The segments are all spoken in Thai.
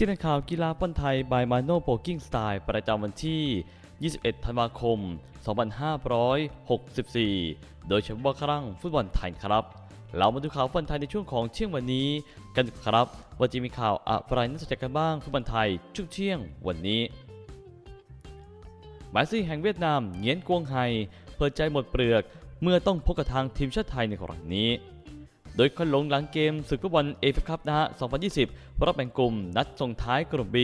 ที่นักข่าวกีฬาปั้นไทยบายมาโนโปกิ้งสไตล์ประจำวันที่ 21 ธันวาคม 2564 โดยเฉพาะครั้งฟุตบอลไทยครับ เรามาดูข่าวฟุตบอลไทยในช่วงของเที่ยงวันนี้ กันครับ ว่าจะมีข่าวอะไรน่าสนใจกันบ้างฟุตบอลไทยช่วงเที่ยงวันนี้หมายซี่แห่งเวียดนามเหงียนกวงไฮเปิดใจหมดเปลือก เมื่อต้องพบกับทางทีมชาติไทยในครั้งนี้ โดยควันลงหลังเกมศึกฟุตบอลเอฟคัพนะฮะ 2020 รอบแบ่งกลุ่ม นัดส่งท้ายกลุ่ม B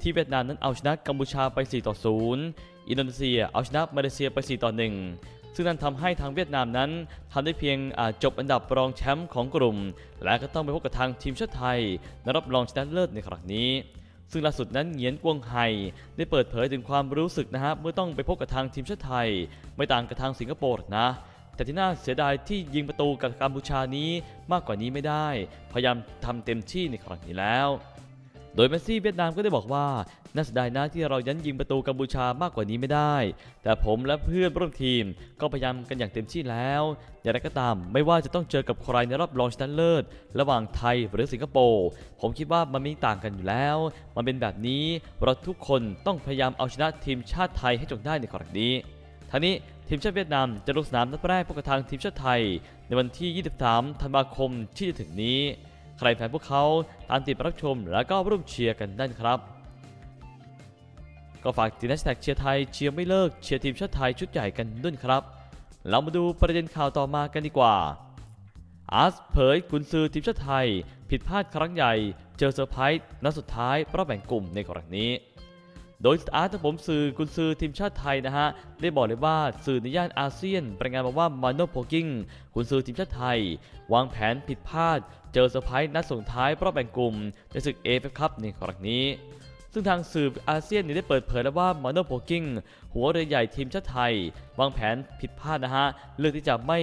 ที่เวียดนามนั้นเอาชนะกัมพูชาไป 4 ต่อ 0 อินโดนีเซียเอาชนะมาเลเซียไป 4 ต่อ 1 ซึ่งนั่นทำให้ทางเวียดนามนั้นทำได้เพียงจบอันดับรองแชมป์ของกลุ่ม และก็ต้องไปพบกับทางทีมชาติไทยในรอบรองชนะเลิศในครั้งนี้ซึ่งล่าสุดนั้นเหงียนกวงไฮได้เปิดเผยถึงความรู้สึกนะฮะเมื่อต้องไปพบกับทางทีมชาติไทย ไม่ต่างกับทางสิงคโปร์นะ แต่ที่น่าเสียดายที่ยิงประตูกับกัมพูชานี้มากกว่านี้ไม่ได้ พยายามทำเต็มที่ในครั้งนี้แล้ว โดยเมสซี่เวียดนามก็ได้บอกว่าน่าเสียดายนะที่เรายันยิงประตูกัมพูชามากกว่านี้ไม่ได้ แต่ผมและเพื่อนร่วมทีมก็พยายามกันอย่างเต็มที่แล้วอย่างไรก็ตามไม่ว่าจะต้องเจอกับใครในรอบรองชนะเลิศ ระหว่างไทยหรือสิงคโปร์ผมคิดว่ามันไม่ต่างกันอยู่แล้ว มันเป็นแบบนี้เราทุกคนต้องพยายามเอาชนะทีมชาติไทยให้จงได้ในครั้งนี้ทั้งนี้ ทีมชาติเวียดนามจะลงสนามนัดแรกพบกับทางทีมชาติไทย ในวันที่ 23 ธันวาคมที่จะถึงนี้ ใครแฟนพวกเขาตามติดรับชมแล้วก็ร่วมเชียร์กันได้ครับ ก็ฝากติดแฮชแท็กเชียร์ไทยเชียร์ไม่เลิกเชียร์ทีมชาติไทยชุดใหญ่กันด้วยครับ เรามาดูประเด็นข่าวต่อมากันดีกว่าอาร์สเผยกุนซือทีมชาติไทย ผิดพลาดครั้งใหญ่ เจอเซอร์ไพรส์นัดสุดท้ายรอบแบ่งกลุ่มในกรณีนี้ โดยอาร์ตผมสื่อกุนซือทีมชาติไทยนะฮะ ได้บอกเลยว่าสื่อในย่านอาเซียนรายงานมาว่ามาโนโพกิ้งกุนซือทีมชาติไทย วางแผนผิดพลาด เจอเซอร์ไพรส์นัดส่งท้ายรอบแบ่งกลุ่มในศึกเอฟคัพในครั้งนี้ซึ่งทางสื่ออาเซียนได้เปิดเผยแล้วว่ามาโนโพกิ้งหัวเรือใหญ่ทีมชาติไทย วางแผนผิดพลาดนะฮะ เลือกที่จะไม่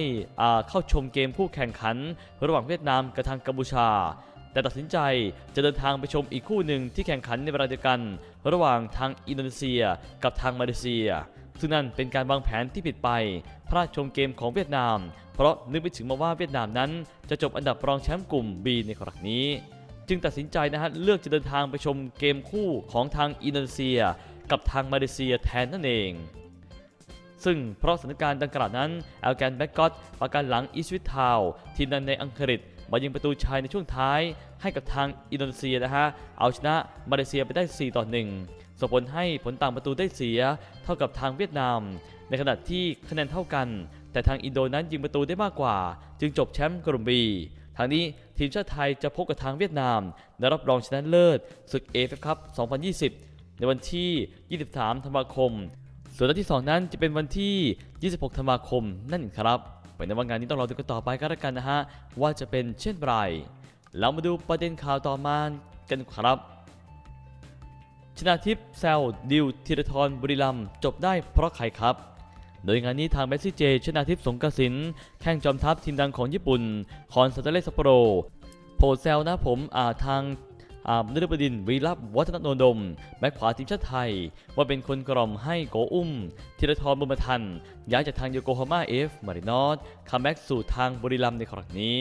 เข้าชมเกมคู่แข่งขัน ระหว่างเวียดนามกับทางกัมพูชา แต่ตัดสินใจจะเดินทางไปชมอีกคู่หนึ่งที่แข่งขันในเวลาเดียวกัน ระหว่างทางอินโดนีเซียกับทางมาเลเซีย ซึ่งนั่นเป็นการวางแผนที่ผิดไป พลาดชมเกมของเวียดนาม เพราะนึกไปถึงมาว่าเวียดนามนั้น จะจบอันดับรองแชมป์กลุ่ม B ในครั้งนี้ จึงตัดสินใจนะฮะเลือกจะเดินทางไปชมเกมคู่ของทางอินโดนีเซีย กับทางมาเลเซียแทนนั่นเองซึ่งเพราะสถานการณ์ดังกล่าวนั้นแอลแกนแบ็กกอตประกันหลังอีสวิตทาวทีมนั้นในอังกฤษ มายิงประตูชัยในช่วงท้ายให้กับทางอินโดนีเซียนะฮะ เอาชนะมาเลเซียไปได้ 4 ต่อ 1 ส่งผลให้ผลต่างประตูได้เสียเท่ากับทางเวียดนาม ในขณะที่คะแนนเท่ากัน แต่ทางอินโดนั้นยิงประตูได้มากกว่า จึงจบแชมป์กลุ่มบีทางนี้ทีมชาติไทยจะพบกับทางเวียดนามในรอบรองชนะเลิศศึกเอฟคัพ2020 ในวันที่ 23 ธันวาคม ส่วนนัดที่ 2 นั้นจะเป็นวันที่ 26 ธันวาคมนั่นเองครับเป็นในวันงานนี้ต้องรอดูกันต่อไปก็แล้วกันนะฮะว่าจะเป็นเช่นไร เรามาดูประเด็นข่าวต่อมากันครับ ชนะทิพย์แซวดิวธีรทรบุรีรัมจบได้เพราะใครครับ โดยงานนี้ทางเมสซี่เจ ชนาทิพย์สงกระสินแข่งจอมทัพทีมดังของญี่ปุ่น คอนซาเตเลสโปโรโพลแซลนะผมอ่าทาง อ่านฤบดินทร์วีรับวัฒนโนดม แบ็คขวาทีมชาติไทย ว่าเป็นคนกล่อมให้โกอุ้มธีรทรบุญมาทัน ย้ายจากทางโยโกฮาม่าเอฟมารินอสคัมแบ็กสู่ทางบุรีรัมย์ในครั้งนี้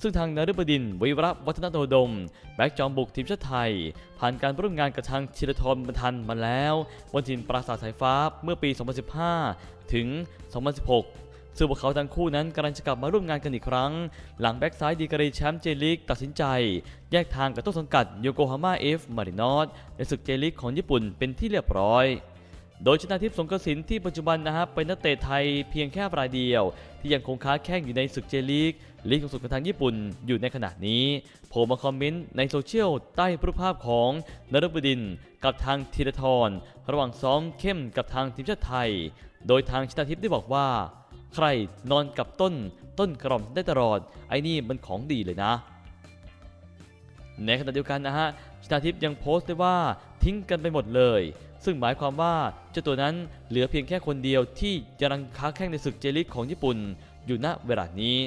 ซึ่งทางนฤบดินทร์วิระวัฒนโนดม แบ็กจอมบุกทีมชาติไทย ผ่านการร่วมงานกับทางธีรทรบุญมาทันมาแล้ว บนถิ่นปราสาทสายฟ้าเมื่อปี 2015 ถึง 2016 ซึ่งพวกเขาทั้งคู่นั้นกำลังจะกลับมาร่วมงานกันอีกครั้ง หลังแบ็กซ้ายดีกรีแชมป์เจลีกตัดสินใจ แยกทางกับต้นสังกัดโยโกฮาม่าเอฟมารินอสในศึกเจลีกของญี่ปุ่นเป็นที่เรียบร้อยโดยชนะทิพย์สงกระสินที่ปัจจุบันนะครับเป็นนักเตะไทยเพียงแค่รายเดียว ที่ยังคงค้าแข่งอยู่ในศึกเจลีกลีกสูงสุดของทางญี่ปุ่นอยู่ในขณะนี้โผล่มาคอมเมนต์ในโซเชียลใต้รูปภาพของนรบดิน กับทางธีรทรระหว่างซ้อมเข้มกับทางทีมชาติไทย โดยทางชนะทิพย์ได้บอกว่า ใครนอนกับต้น ต้นกล่อมได้ตลอด ไอ้นี่มันของดีเลยนะ ในขณะเดียวกันนะฮะชนาทิพย์ยังโพสต์ด้ว่าทิ้งกันไปหมดเลย ซึ่งหมายความว่าเจ้าตัวนั้นเหลือเพียงแค่คนเดียวที่กำลังค้าแข่งในศึกเจลิกของญี่ปุ่นอยู่ณเวลานี้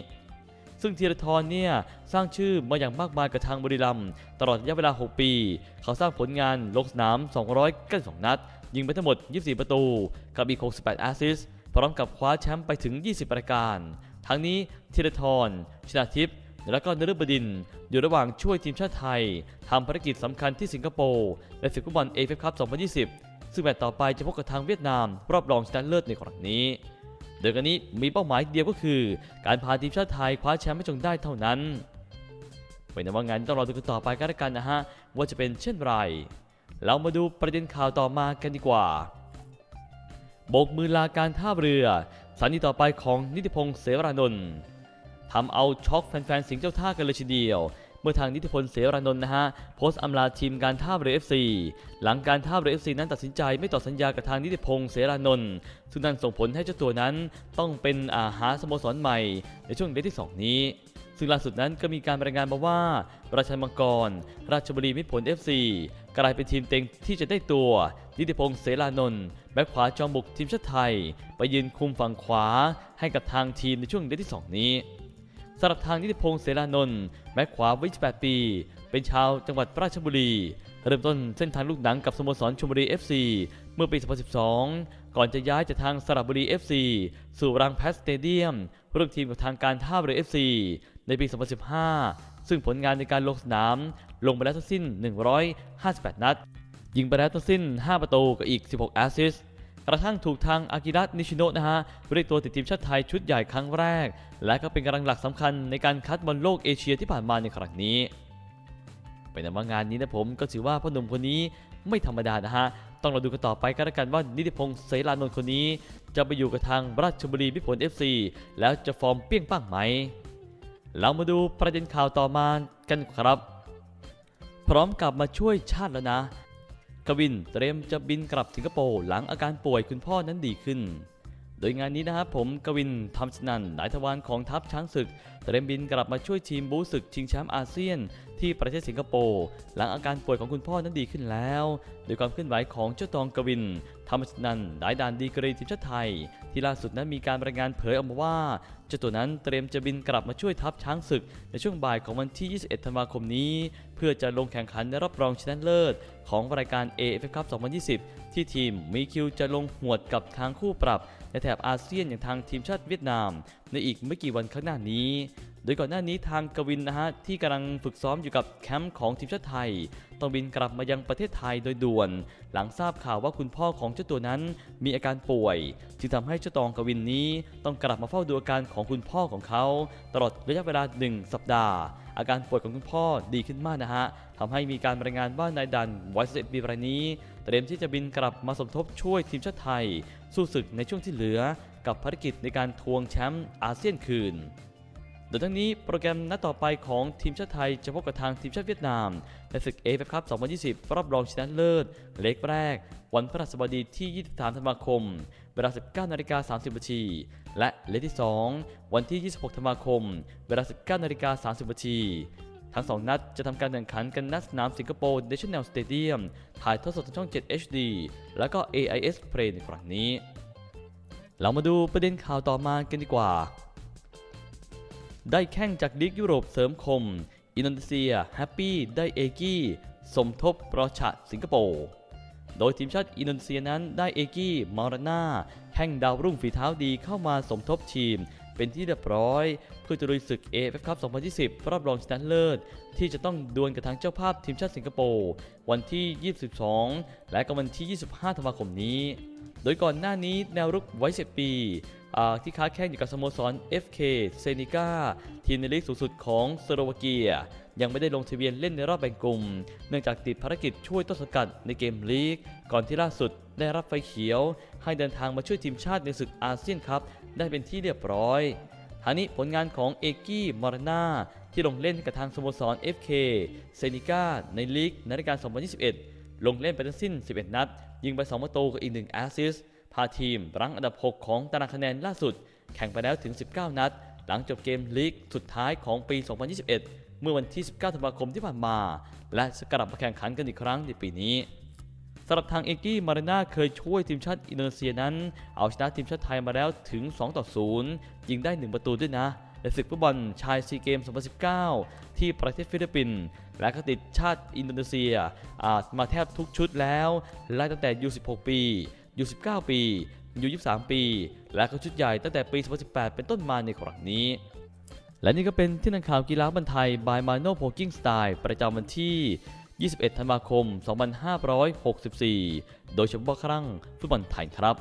ซึ่งธีรทรเนี่ยสร้างชื่อมาอย่างมากมายกับทางบุรีรัมย์ตลอดระยะเวลา 6 ปี เขาสร้างผลงานลงสนาม 292 นัด ยิงไปทั้งหมด 24 ประตู กับอีก 68 แอสซิสต์ พร้อมกับคว้าแชมป์ไปถึง 20 รายการ ทั้งนี้ธีรทรชนาทิพย์และก็นฤบดิน อยู่ระหว่างช่วยทีมชาติไทยทำภารกิจสำคัญที่สิงคโปร์และศึกฟุตบอลเอฟเอฟคัพ 2020 ซึ่งแมตช์ต่อไปจะพบกับทางเวียดนาม รอบรองชนะเลิศในครั้งนี้ โดยกันนี้มีเป้าหมายเดียวก็คือ การพาทีมชาติไทยคว้าแชมป์ให้จงได้เท่านั้นเป็นว่างานต้องรอดูกันต่อไปกันล้วกันนะฮะว่าจะเป็นเช่นไรเรามาดูประเด็นข่าวต่อมากันดีกว่า บกมือลาการท่าเรือสถานีต่อไปของนิติพงศ์เสรานนท์ทำเอาช็อกแฟนๆสิงเจ้าท่ากันเลยทีเดียว เมื่อทางนิติพลเสรานนท์นะฮะโพสต์อำลาทีมการท่าเรือ FC หลังการท่าเรือ FC นั้นตัดสินใจไม่ต่อสัญญากับทางนิติพงศ์เสรานนท์ซึ่งนั่นส่งผลให้เจ้าตัวนั้นต้องเป็นอาหาสโมสรใหม่ในช่วงเดือนที่ 2 นี้ ซึ่งล่าสุดนั้นก็มีการรายงานมาว่าราชันมังกร ราชบุรีมิตรผล FC กลายเป็นทีมเต็งที่จะได้ตัวนิติพงศ์เสรานนท์แบ็คขวาจอมบุกทีมชาติไทย ไปยืนคุมฝั่งขวาให้กับทางทีมในช่วงเดือนที่ 2 นี้สำหรับทางนิติพงศ์เสรานนท์แบ็คขวาวัย28ปี เป็นชาวจังหวัดราชบุรี เริ่มต้นเส้นทางลูกหนังกับสโมสรชลบุรี FC เมื่อปี 2012 ก่อนจะย้ายจากทางสระบุรี FC สู่รังแพสสเตเดียมร่วมทีมกับทางการท่าเรือ FC ในปี 2015 ซึ่งผลงานในการลงสนาม ลงไปแล้วทั้งสิ้น 158 นัด ยิงไปแล้วทั้งสิ้น 5 ประตูกับอีก 16 แอสซิสต์กระทั่งถูกทางอากิระนิชิโนะนะฮะเรียกตัวติดทีมชาติไทยชุดใหญ่ครั้งแรก และก็เป็นกำลังหลักสำคัญในการคัดบอลโลกเอเชียที่ผ่านมาในครั้งนี้เป็นแต่ว่างานนี้นะผมก็ถือว่าพ่อหนุ่มคนนี้ไม่ธรรมดานะฮะ ต้องเราดูกันต่อไปกันแล้วกันว่านิติพงศ์เสรานนท์คนนี้ จะไปอยู่กับทางราชบุรีพิผล FC แล้วจะฟอร์มเปี้ยงป้างไหม เรามาดูประเด็นข่าวต่อมากันครับ พร้อมกลับมาช่วยชาติแล้วนะ กวินเตรียมจะบินกลับสิงคโปร์หลังอาการป่วยคุณพ่อนั้นดีขึ้น โดยงานนี้นะครับผมกวินทำชนันนายทวารของทัพช้างศึก เตรียมบินกลับมาช่วยทีมบูศึกชิงแชมป์อาเซียน ที่ประเทศสิงคโปร์หลังอาการป่วยของคุณพ่อนั้นดีขึ้นแล้ว โดยความเคลื่อนไหวของเจ้าตองกวินทำสนันนายดานดีกรีทีมชาติไทย ที่ล่าสุดนั้นมีการรายงานเผยออกมาว่าเจ้าตัวนั้นเตรียมจะบินกลับมาช่วยทัพช้างศึก ในช่วงบ่ายของวันที่ 21 ธันวาคมนี้ เพื่อจะลงแข่งขันในรอบรองชนะเลิศ ของรายการ AFF Cup 2020 ที่ทีมมีคิวจะลงหวดกับทางคู่ปรับ ในแถบอาเซียนอย่างทางทีมชาติเวียดนาม ในอีกไม่กี่วันข้างหน้านี้ โดยก่อนหน้านี้ทางกวินนะฮะที่กำลังฝึกซ้อมอยู่กับแคมป์ของทีมชาติไทย ต้องบินกลับมายังประเทศไทยโดยด่วน หลังทราบข่าวว่าคุณพ่อของเจ้าตัวนั้นมีอาการป่วย จึงทำให้เจ้าตองกวินนี้ต้องกลับมาเฝ้าดูอาการของคุณพ่อของเขา ตลอดระยะเวลา 1 สัปดาห์ อาการป่วยของคุณพ่อดีขึ้นมากนะฮะทำให้มีการรายงานว่านายดันวัย11ปีรายนี้ เตรียมที่จะบินกลับมาสมทบช่วยทีมชาติไทย สู้ศึกในช่วงที่เหลือ กับภารกิจในการทวงแชมป์อาเซียนคืนโดยทั้งนี้โปรแกรมนัดต่อไปของทีมชาติไทยจะพบกับทางทีมชาติเวียดนาม ในศึกเอฟเอฟคัพ 2020 รอบรองชนะเลิศ เล็กแรก วันพฤหัสบดีที่ 23 ธันวาคม วลา 19 นาฬิกา 30 นาที และเล็กที่ 2 วันที่ 26 ธันวาคม เวลา 19 นาฬิกา 30 นาที ทั้ง 2 นัดจะทำการแข่งขันกันณสนามสิงคโปร์ National Stadium ถ่ายทอดสดทางช่อง 7 HD แล้วก็ AIS Play ในครั้งนี้ เรามาดูประเด็นข่าวต่อมากันดีกว่า ได้แข้งจากลีกยุโรปเสริมคม อินโดนีเซีย แฮปปี้ ได้เอกี้ สมทบ ปรชะ สิงคโปร์ โดยทีมชาติอินโดนีเซียนั้นได้เอกี้มาราน่าแข้งดาวรุ่งฝีเท้าดีเข้ามาสมทบทีม เป็นที่เรียบร้อย เพื่อจะลุยศึก AFF Cup 2020 รอบรองชนะเลิศ ที่จะต้องดวลกับทางเจ้าภาพทีมชาติสิงคโปร์วันที่ 22 และก็วันที่ 25 ธันวาคมนี้ โดยก่อนหน้านี้แนวรุกไว้10ปีที่ค้าแข่งอยู่กับสโมสร FK เซนิกาทีมในลีกสูงสุดของสโลวาเกีย ยังไม่ได้ลงทะเบียนเล่นในรอบแบ่งกลุ่ม เนื่องจากติดภารกิจช่วยต้นสังกัดในเกมลีก ก่อนที่ล่าสุดได้รับไฟเขียว ให้เดินทางมาช่วยทีมชาติในศึกอาเซียนคัพได้เป็นที่เรียบร้อยทางนี้ผลงานของเอกี้มารนาที่ลงเล่นกับทางสโมสร FK เซนิกาในลีกในรายกา2021 ลงเล่นไปทั้งสิ้น 11 นัด ยิงไป 2 ประตูกับอีก 1 แอสซิสพาทีมรั้งอันดับ 6 ของตารางคะแนนล่าสุด แข่งไปแล้วถึง 19 นัด หลังจบเกมลีกสุดท้ายของปี 2021 เมื่อวันที่ 19 ธันวาคมที่ผ่านมา และจะกลับมาแข่งขันกันอีกครั้งในปีนี้สำหรับทางเอกี้มารีนาเคยช่วยทีมชาติอินโดนีเซียนั้น เอาชนะทีมชาติไทยมาแล้วถึง 2 ต่อ 0 ยิงได้ 1 ประตูด้วยนะในศึกฟุตบอลชายซีเกม 2019 ที่ประเทศฟิลิปปินส์และก็ติดชาติอินโดนีเซียมาแทบทุกชุดแล้วไล่ตั้งแต่ U16 ปี U19 ปี U23 ปี และก็ชุดใหญ่ตั้งแต่ปี 2018 เป็นต้นมาในครั้งนี้ และนี่ก็เป็นที่นังข่าวกีฬาบันไทย บายมาโนโพกิ้งสไตล์ประจำวันที่ 21 ธันวาคม 2564 โดยเฉพาะครั้งฟุตบอลไทยครับ